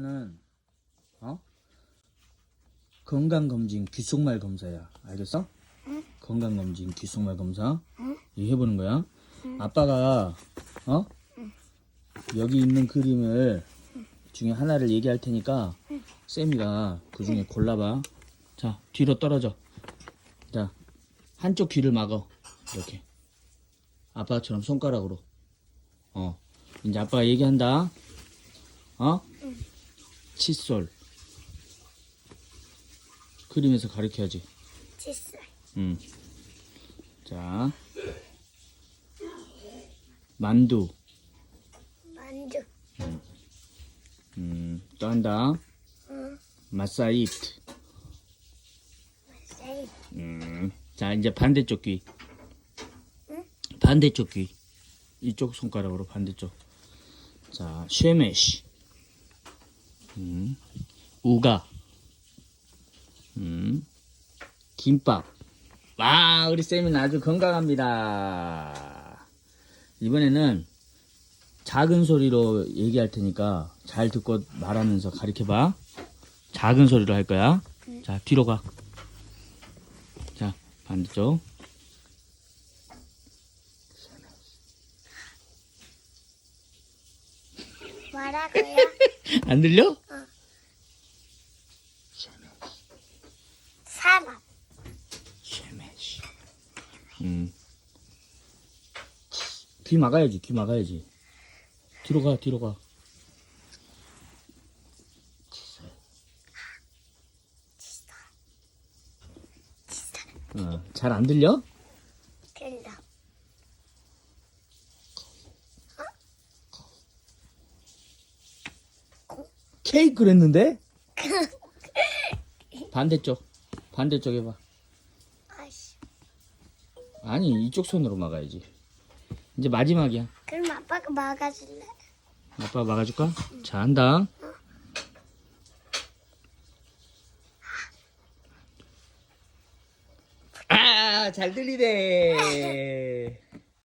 는 어? 건강검진 귓속말 검사야. 알겠어? 건강검진 귓속말 검사. 이거 해보는 거야. 아빠가 어? 여기 있는 그림을 중에 하나를 얘기할 테니까 쌤이가 그 중에 골라봐. 자 뒤로 떨어져. 자 한쪽 귀를 막어. 이렇게. 아빠처럼 손가락으로. 어. 이제 아빠가 얘기한다. 어? 칫솔. 그림에서 가르쳐야지. 칫솔. 음. 자. 만두. 만두. 음. 또 한다. 응. 마사이트. 세이. 음. 자, 이제 반대쪽 귀. 반대쪽 귀. 이쪽 손가락으로 반대쪽. 자, 쉐메시. 음. 우가. 음. 김밥. 와, 우리 쌤은 아주 건강합니다. 이번에는 작은 소리로 얘기할 테니까 잘 듣고 말하면서 가르쳐 봐. 작은 소리로 할 거야. 자, 뒤로 가. 자, 반대쪽. 뭐라고요? 안 들려? 사람. 쉐메시. 음. 귀 막아야지, 귀 막아야지. 뒤로 가, 뒤로 가. 어, 잘 안 들려? 들려. 케이크 그랬는데? 반대쪽. 반대쪽 해봐. 아이씨. 아니, 이쪽 손으로 막아야지. 이제 마지막이야. 그럼 아빠가 막아줄래? 아빠 막아줄까? 자, 한다. 아, 잘 들리네.